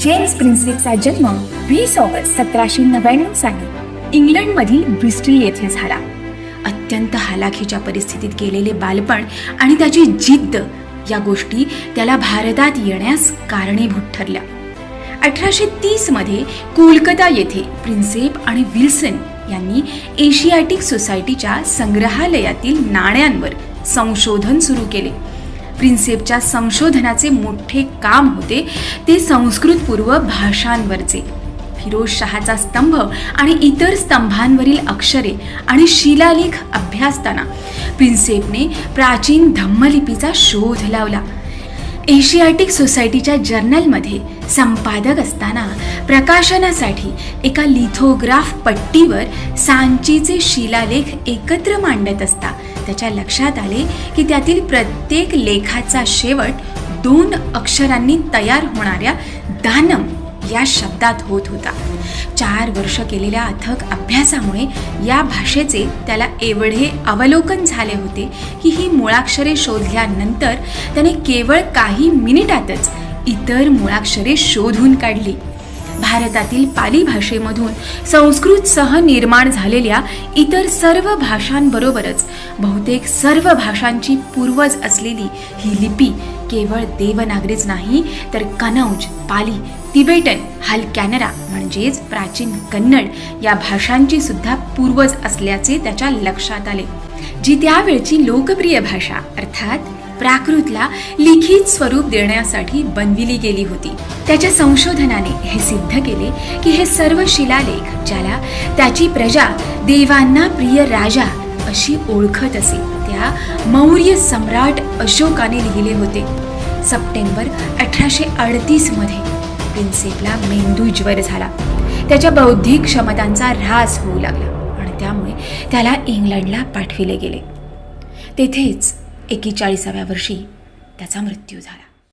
James प्रिन्सेपचा जन्म वीस August सतराशे नव्याण्णव साली इंग्लंडमधील ब्रिस्टल येथे झाला. अत्यंत हालाखीच्या परिस्थितीत गेलेले बालपण आणि त्याची जिद्द या गोष्टी त्याला भारतात येण्यास कारणीभूत ठरल्या. अठराशे तीसमध्ये कोलकाता येथे प्रिन्सेप आणि विल्सन यांनी एशियाटिक सोसायटीच्या संग्रहालयातील नाण्यांवर संशोधन सुरू केले. प्रिन्सेपच्या संशोधनाचे मोठे काम होते ते संस्कृतपूर्व भाषांवरचे. फिरोज शहाचा स्तंभ आणि इतर स्तंभांवरील अक्षरे आणि शिलालेख अभ्यासताना प्रिन्सेपने प्राचीन धम्मलिपीचा शोध लावला. एशियाटिक सोसायटीच्या जर्नलमध्ये संपादक असताना प्रकाशनासाठी एका लिथोग्राफ पट्टीवर सांचीचे शिलालेख एकत्र मांडत असता. त्याच्या लक्षात आले की त्यातील प्रत्येक लेखाचा शेवट दोन अक्षरांनी तयार होणाऱ्या दानम या शब्दात होत होता. चार वर्ष केलेल्या अथक अभ्यासामुळे या भाषेचे त्याला एवढे अवलोकन झाले होते की ही मुळाक्षरे शोधल्यानंतर त्याने केवळ काही मिनिटातच इतर मुळाक्षरे शोधून काढली. भारतातील पाली भाषेमधून संस्कृतसह निर्माण झालेल्या इतर सर्व भाषांबरोबरच बहुतेक सर्व भाषांची पूर्वज असलेली ही लिपी केवळ देवनागरीच नाही तर कनौज पाली तिबेटन हाल कॅनरा म्हणजेच प्राचीन कन्नड या भाषांची सुद्धा पूर्वज असल्याचे त्याच्या लक्षात आले. जी त्यावेळची लोकप्रिय भाषा अर्थात प्राकृतला लिखित स्वरूप देण्यासाठी बनविली गेली होती. त्याच्या संशोधनाने हे सिद्ध केले की हे सर्व शिलालेख ज्याला त्याची प्रजा देवांना प्रिय राजा अशी ओळखत असे. त्या मौर्य सम्राट अशोकाने लिहिले होते. सप्टेंबर अठराशे अडतीसमध्ये प्रिन्सेपला मेंदू ज्वर झाला. त्याच्या बौद्धिक क्षमतांचा ऱ्हास होऊ लागला आणि त्यामुळे त्याला इंग्लंडला पाठविले गेले. तेथेच एकेचाळीसाव्या वर्षी त्याचा मृत्यू झाला.